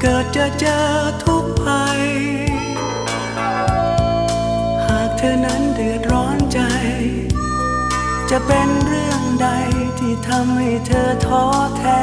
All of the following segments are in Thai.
เกิดจะเจอทุกภัย หากเธอนั้นเดือดร้อนใจ จะเป็นเรื่องใดที่ทำให้เธอท้อแท้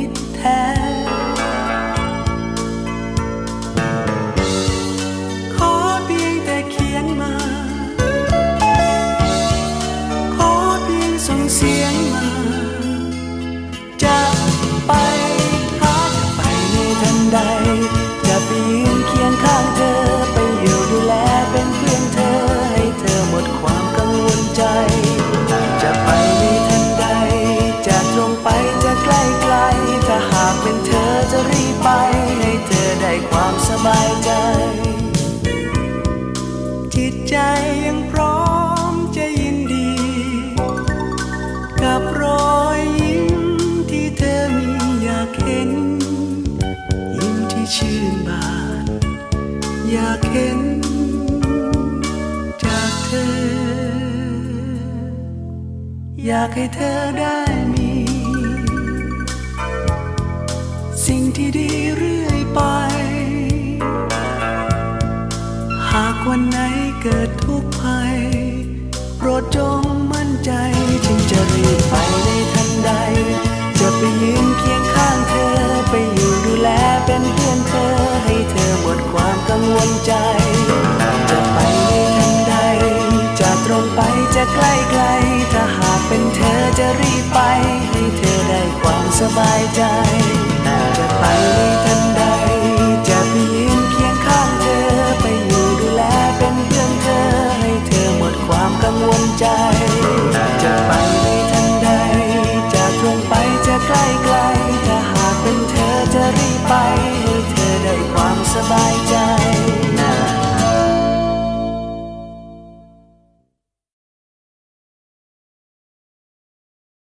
ิ ใด จะไปยืนเคียงข้างเธอ ไปอยู่ดูแลเป็นเพื่อนเธอ ให้เธอหมดความกังวลใจ จะไปในทันใด จะตรงไปจะใกล้ไกล ถ้าหากเป็นเธอจะรีบไป ให้เธอได้ความสบายใจ จิตใจยังพร้อ อยากเห็นจากเธอ อยากให้เธอได้มี สิ่งที่ดีเรื่อยไป หากวันไหนเกิดทุกข์ภัยโปรดจง จะใกล้ไกล ถ้าหากเป็นเธอจะรีบไป ให้เธอได้ความสบายใจ จะไปในทันใด จะไปยืนเคียงข้างเธอ ไปอยู่ดูแลเป็นเพื่อนเธอ ให้เธอหมดความกังวลใจ จะไปในทันใด จะตรงไปจะใกล้ไกล ถ้าหากเป็นเธอจะรีบไป ให้เธอได้ความสบายใจ